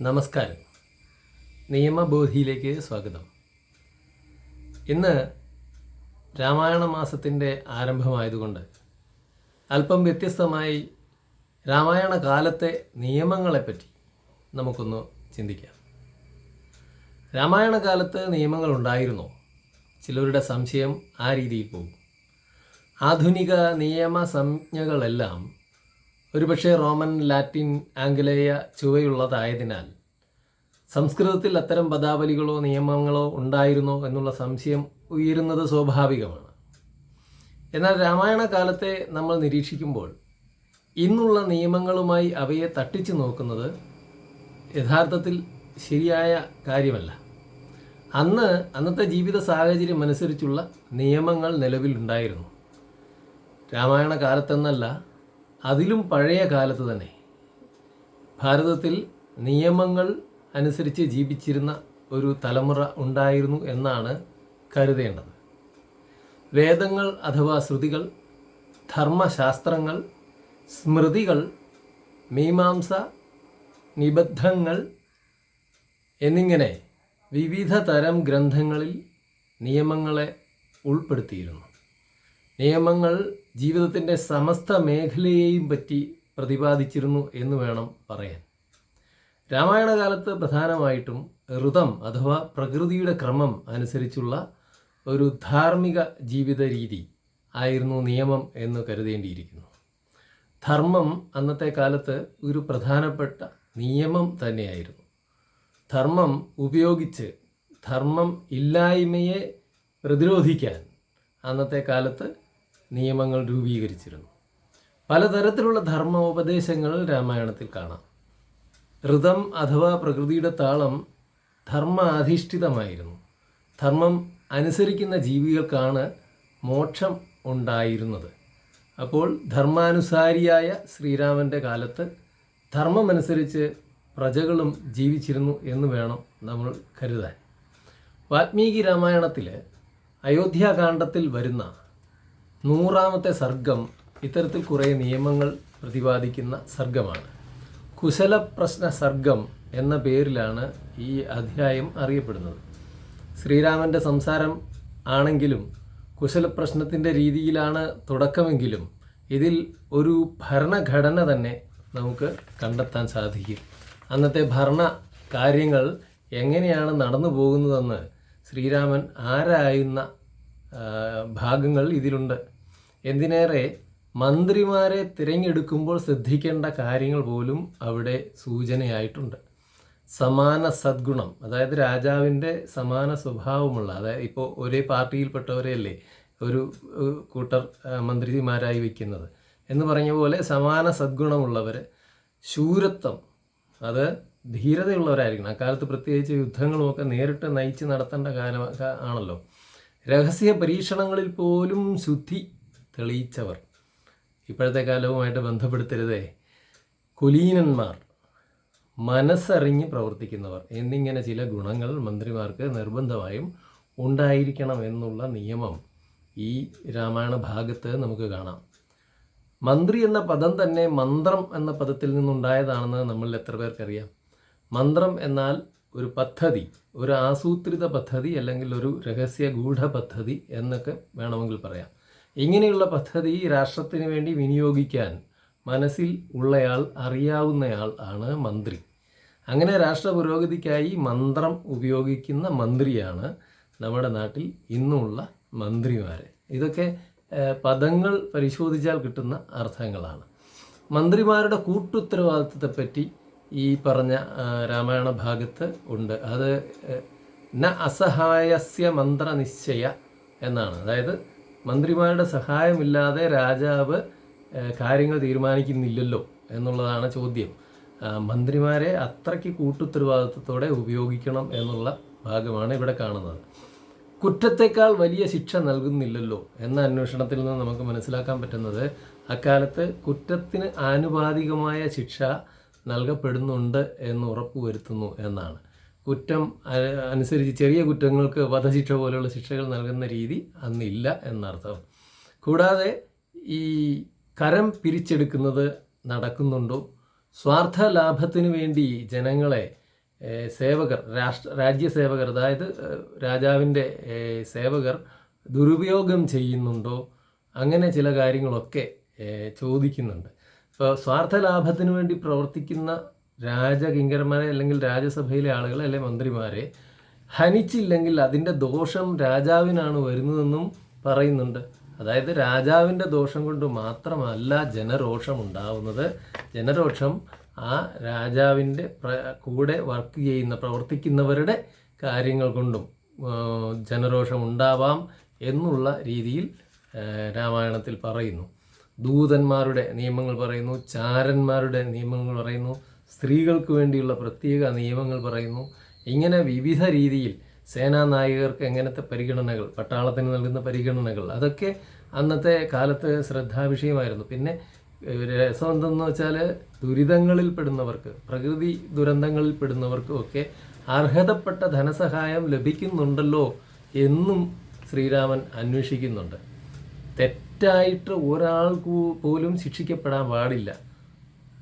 നമസ്കാരം. നിയമബോധിയിലേക്ക് സ്വാഗതം. ഇന്ന് രാമായണ മാസത്തിന്റെ ആരംഭമായതുകൊണ്ട് അല്പം വ്യത്യസ്തമായി രാമായണ കാലത്തെ നിയമങ്ങളെപ്പറ്റി നമുക്കൊന്ന് ചിന്തിക്കാം. രാമായണ കാലത്ത് നിയമങ്ങൾ ഉണ്ടായിരുന്നോ ചിലരുടെ സംശയം ആ രീതിയിൽ പോകും. ആധുനിക നിയമ സംജ്ഞകളെല്ലാം ഒരുപക്ഷെ റോമൻ ലാറ്റിൻ ആംഗലേയ ചുവയുള്ളതായതിനാൽ സംസ്കൃതത്തിൽ അത്തരം പദാവലികളോ നിയമങ്ങളോ ഉണ്ടായിരുന്നോ എന്നുള്ള സംശയം ഉയരുന്നത് സ്വാഭാവികമാണ്. എന്നാൽ രാമായണ കാലത്തെ നമ്മൾ നിരീക്ഷിക്കുമ്പോൾ ഇന്നുള്ള നിയമങ്ങളുമായി അവയെ തട്ടിച്ചു നോക്കുന്നത് യഥാർത്ഥത്തിൽ ശരിയായ കാര്യമല്ല. അന്ന് അന്നത്തെ ജീവിത സാഹചര്യം അനുസരിച്ചുള്ള നിയമങ്ങൾ നിലവിലുണ്ടായിരുന്നു. രാമായണ കാലത്തെന്നല്ല അതിലും പഴയ കാലത്ത് തന്നെ. ഭാരതത്തിൽ നിയമങ്ങൾ അനുസരിച്ച് ജീവിച്ചിരുന്ന ഒരു തലമുറ ഉണ്ടായിരുന്നു എന്നാണ് കരുതേണ്ടത്. വേദങ്ങൾ അഥവാ ശ്രുതികൾ ധർമ്മശാസ്ത്രങ്ങൾ സ്മൃതികൾ മീമാംസ നിബദ്ധങ്ങൾ എന്നിങ്ങനെ വിവിധ തരം ഗ്രന്ഥങ്ങളിൽ നിയമങ്ങളെ ഉൾപ്പെടുത്തിയിരുന്നു. നിയമങ്ങൾ ജീവിതത്തിന്റെ സമസ്ത മേഖലയെയും പറ്റി പ്രതിപാദിച്ചിരുന്നു എന്ന് വേണം പറയാൻ. രാമായണ കാലത്ത് പ്രധാനമായിട്ടും ഋതം അഥവാ പ്രകൃതിയുടെ ക്രമം അനുസരിച്ചുള്ള ഒരു ധാർമ്മിക ജീവിത രീതി ആയിരുന്നു നിയമം എന്ന് കരുതേണ്ടിയിരിക്കുന്നു. ധർമ്മം അന്നത്തെ കാലത്ത് ഒരു പ്രധാനപ്പെട്ട നിയമം തന്നെയായിരുന്നു. ധർമ്മം ഉപയോഗിച്ച് ധർമ്മം ഇല്ലായ്മയെ പ്രതിരോധിക്കാൻ അന്നത്തെ കാലത്ത് നിയമങ്ങൾ രൂപീകരിച്ചിരുന്നു. പലതരത്തിലുള്ള ധർമ്മോപദേശങ്ങൾ രാമായണത്തിൽ കാണാം. ഋതം അഥവാ പ്രകൃതിയുടെ താളം ധർമ്മാധിഷ്ഠിതമായിരുന്നു ധർമ്മം അനുസരിക്കുന്ന ജീവികൾക്കാണ് മോക്ഷം ഉണ്ടായിരുന്നത്. അപ്പോൾ ധർമാനുസാരിയായ ശ്രീരാമന്റെ കാലത്ത് ധർമ്മമനുസരിച്ച് പ്രജകളും ജീവിച്ചിരുന്നു എന്ന് വേണം നമ്മൾ കരുതാൻ. വാൽമീകി രാമായണത്തിൽ അയോധ്യാകാന്ഡത്തിൽ വരുന്ന നൂറാമത്തെ സർഗം ഇത്തരത്തിൽ കുറേ നിയമങ്ങൾ പ്രതിപാദിക്കുന്ന സർഗമാണ്. കുശലപ്രശ്ന സർഗം എന്ന പേരിലാണ് ഈ അധ്യായം അറിയപ്പെടുന്നത്. ശ്രീരാമന്റെ സംസാരം ആണെങ്കിലും കുശലപ്രശ്നത്തിന്റെ രീതിയിലാണ് തുടക്കമെങ്കിലും ഇതിൽ ഒരു ഭരണഘടന തന്നെ നമുക്ക് കണ്ടെത്താൻ സാധിക്കും. അന്നത്തെ ഭരണ കാര്യങ്ങൾ എങ്ങനെയാണ് നടന്നു പോകുന്നതെന്ന് ശ്രീരാമൻ ആരായുന്ന ഭാഗങ്ങൾ ഇതിലുണ്ട്. എന്തിനേറെ മന്ത്രിമാരെ തിരഞ്ഞെടുക്കുമ്പോൾ ശ്രദ്ധിക്കേണ്ട കാര്യങ്ങൾ പോലും അവിടെ സൂചനയായിട്ടുണ്ട്. സമാന സദ്ഗുണം അതായത് രാജാവിന്റെ സമാന സ്വഭാവമുള്ള അതായത് ഇപ്പോൾ ഒരേ പാർട്ടിയിൽപ്പെട്ടവരെയല്ലേ ഒരു കൂട്ടർ മന്ത്രിമാരായി വയ്ക്കുന്നത് എന്ന് പറഞ്ഞ പോലെ സമാന സദ്ഗുണമുള്ളവർ ശൂരത്വം അത് ധീരതയുള്ളവരായിരിക്കണം. അക്കാലത്ത് പ്രത്യേകിച്ച് യുദ്ധങ്ങളുമൊക്കെ നേരിട്ട് നയിച്ച് നടത്തേണ്ട കാലം ആണല്ലോ. രഹസ്യ പരീക്ഷണങ്ങളിൽ പോലും ശുദ്ധി തെളിയിച്ചവർ. ഇപ്പോഴത്തെ കാലവുമായിട്ട് ബന്ധപ്പെടുത്തരുതേ. കുലീനന്മാർ മനസ്സറിഞ്ഞ് പ്രവർത്തിക്കുന്നവർ എന്നിങ്ങനെ ചില ഗുണങ്ങൾ മന്ത്രിമാർക്ക് നിർബന്ധമായും ഉണ്ടായിരിക്കണം എന്നുള്ള നിയമം ഈ രാമായണ ഭാഗത്ത് നമുക്ക് കാണാം. മന്ത്രി എന്ന പദം തന്നെ മന്ത്രം എന്ന പദത്തിൽ നിന്നുണ്ടായതാണെന്ന് നമ്മൾ എത്ര പേർക്കറിയാം? മന്ത്രം എന്നാൽ ഒരു പദ്ധതി ഒരു ആസൂത്രിത പദ്ധതി അല്ലെങ്കിൽ ഒരു രഹസ്യ ഗൂഢ പദ്ധതി എന്നൊക്കെ വേണമെങ്കിൽ പറയാം. ഇങ്ങനെയുള്ള പദ്ധതി രാഷ്ട്രത്തിന് വേണ്ടി വിനിയോഗിക്കാൻ മനസ്സിൽ ഉള്ളയാൾ അറിയാവുന്നയാൾ ആണ് മന്ത്രി. അങ്ങനെ രാഷ്ട്ര പുരോഗതിക്കായി മന്ത്രം ഉപയോഗിക്കുന്ന മന്ത്രിയാണ് നമ്മുടെ നാട്ടിൽ ഇന്നുമുള്ള മന്ത്രിമാർ ഇതൊക്കെ പദങ്ങൾ പരിശോധിച്ചാൽ കിട്ടുന്ന അർത്ഥങ്ങളാണ്. മന്ത്രിമാരുടെ കൂട്ടുത്തരവാദിത്വത്തെപ്പറ്റി ഈ പറഞ്ഞ രാമായണ ഭാഗത്ത് ഉണ്ട്. അത് ന അസഹായസ്യ മന്ത്രനിശ്ചയ എന്നാണ്. അതായത് മന്ത്രിമാരുടെ സഹായമില്ലാതെ രാജാവ് കാര്യങ്ങൾ തീരുമാനിക്കുന്നില്ലല്ലോ എന്നുള്ളതാണ് ചോദ്യം. മന്ത്രിമാരെ അത്രയ്ക്ക് കൂട്ടുത്തരവാദിത്വത്തോടെ ഉപയോഗിക്കണം എന്നുള്ള ഭാഗമാണ് ഇവിടെ കാണുന്നത്. കുറ്റത്തേക്കാൾ വലിയ ശിക്ഷ നൽകുന്നില്ലല്ലോ എന്ന അന്വേഷണത്തിൽ നിന്ന് നമുക്ക് മനസ്സിലാക്കാൻ പറ്റുന്നത് അക്കാലത്ത് കുറ്റത്തിന് ആനുപാതികമായ ശിക്ഷ നൽകപ്പെടുന്നുണ്ട് എന്ന് ഉറപ്പുവരുത്തുന്നു എന്നാണ്. കുറ്റം അനുസരിച്ച് ചെറിയ കുറ്റങ്ങൾക്ക് വധശിക്ഷ പോലെയുള്ള ശിക്ഷകൾ നൽകുന്ന രീതി അന്നില്ല എന്നർത്ഥം. കൂടാതെ ഈ കരം പിരിച്ചെടുക്കുന്നത് നടക്കുന്നുണ്ടോ? സ്വാർത്ഥ ലാഭത്തിനു വേണ്ടി ജനങ്ങളെ സേവകർ രാഷ്ട്ര രാജ്യസേവകർ അതായത് രാജാവിന്റെ സേവകർ ദുരുപയോഗം ചെയ്യുന്നുണ്ടോ? അങ്ങനെ ചില കാര്യങ്ങളൊക്കെ ചോദിക്കുന്നുണ്ട്. ഇപ്പോൾ സ്വാർത്ഥ ലാഭത്തിനു വേണ്ടി പ്രവർത്തിക്കുന്ന രാജകിങ്കരന്മാരെ അല്ലെങ്കിൽ രാജ്യസഭയിലെ ആളുകൾ അല്ലെ മന്ത്രിമാരെ ഹനിച്ചില്ലെങ്കിൽ അതിന്റെ ദോഷം രാജാവിനാണ് വരുന്നതെന്നും പറയുന്നുണ്ട്. അതായത് രാജാവിന്റെ ദോഷം കൊണ്ട് മാത്രമല്ല ജനരോഷം ഉണ്ടാവുന്നത്. ജനരോഷം ആ രാജാവിന്റെ കൂടെ വർക്ക് ചെയ്യുന്ന പ്രവർത്തിക്കുന്നവരുടെ കാര്യങ്ങൾ കൊണ്ടും ജനരോഷം ഉണ്ടാവാം എന്നുള്ള രീതിയിൽ രാമായണത്തിൽ പറയുന്നു. ദൂതന്മാരുടെ നിയമങ്ങൾ പറയുന്നു ചാരന്മാരുടെ നിയമങ്ങൾ പറയുന്നു സ്ത്രീകൾക്ക് വേണ്ടിയുള്ള പ്രത്യേക നിയമങ്ങൾ പറയുന്നു. ഇങ്ങനെ വിവിധ രീതിയിൽ സേനാ നായകർക്ക് എങ്ങനത്തെ പരിഗണനകൾ പട്ടാളത്തിന് നൽകുന്ന പരിഗണനകൾ അതൊക്കെ അന്നത്തെ കാലത്ത് ശ്രദ്ധാവിഷയമായിരുന്നു. പിന്നെ രസം എന്തെന്ന് വെച്ചാൽ ദുരിതങ്ങളിൽ പെടുന്നവർക്ക് പ്രകൃതി ദുരന്തങ്ങളിൽ പെടുന്നവർക്കും ഒക്കെ അർഹതപ്പെട്ട ധനസഹായം ലഭിക്കുന്നുണ്ടല്ലോ എന്നും ശ്രീരാമൻ അന്വേഷിക്കുന്നുണ്ട്. തെറ്റായിട്ട് ഒരാൾക്ക് പോലും ശിക്ഷിക്കപ്പെടാൻ പാടില്ല.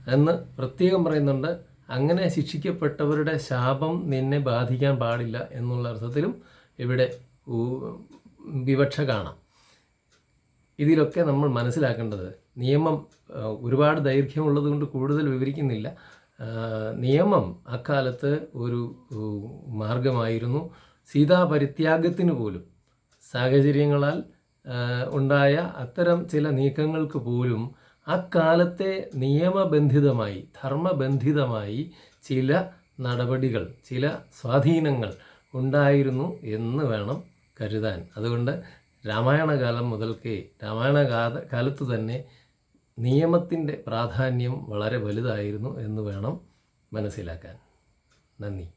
എന്ന് പ്രത്യേകം പറയുന്നുണ്ട്. അങ്ങനെ ശിക്ഷിക്കപ്പെട്ടവരുടെ ശാപം നിന്നെ ബാധിക്കാൻ പാടില്ല എന്നുള്ള അർത്ഥത്തിലും ഇവിടെ വിവക്ഷ കാണാം. ഇതിലൊക്കെ നമ്മൾ മനസ്സിലാക്കേണ്ടത് നിയമം ഒരുപാട് ദൈർഘ്യമുള്ളത് കൊണ്ട് കൂടുതൽ വിവരിക്കുന്നില്ല. നിയമം അക്കാലത്ത് ഒരു മാർഗമായിരുന്നു. സീതാപരിത്യാഗത്തിന് പോലും സാഹചര്യങ്ങളാൽ ഉണ്ടായ അത്തരം ചില നീക്കങ്ങൾക്ക് പോലും അക്കാലത്തെ നിയമബന്ധിതമായി ധർമ്മബന്ധിതമായി ചില നടപടികൾ ചില സ്വാധീനങ്ങൾ ഉണ്ടായിരുന്നു എന്ന് വേണം കരുതാൻ. അതുകൊണ്ട് രാമായണകാലം മുതൽക്കേ രാമായണ കാല കാലത്ത് തന്നെ നിയമത്തിന്റെ പ്രാധാന്യം വളരെ വലുതായിരുന്നു എന്ന് വേണം മനസ്സിലാക്കാൻ. നന്ദി.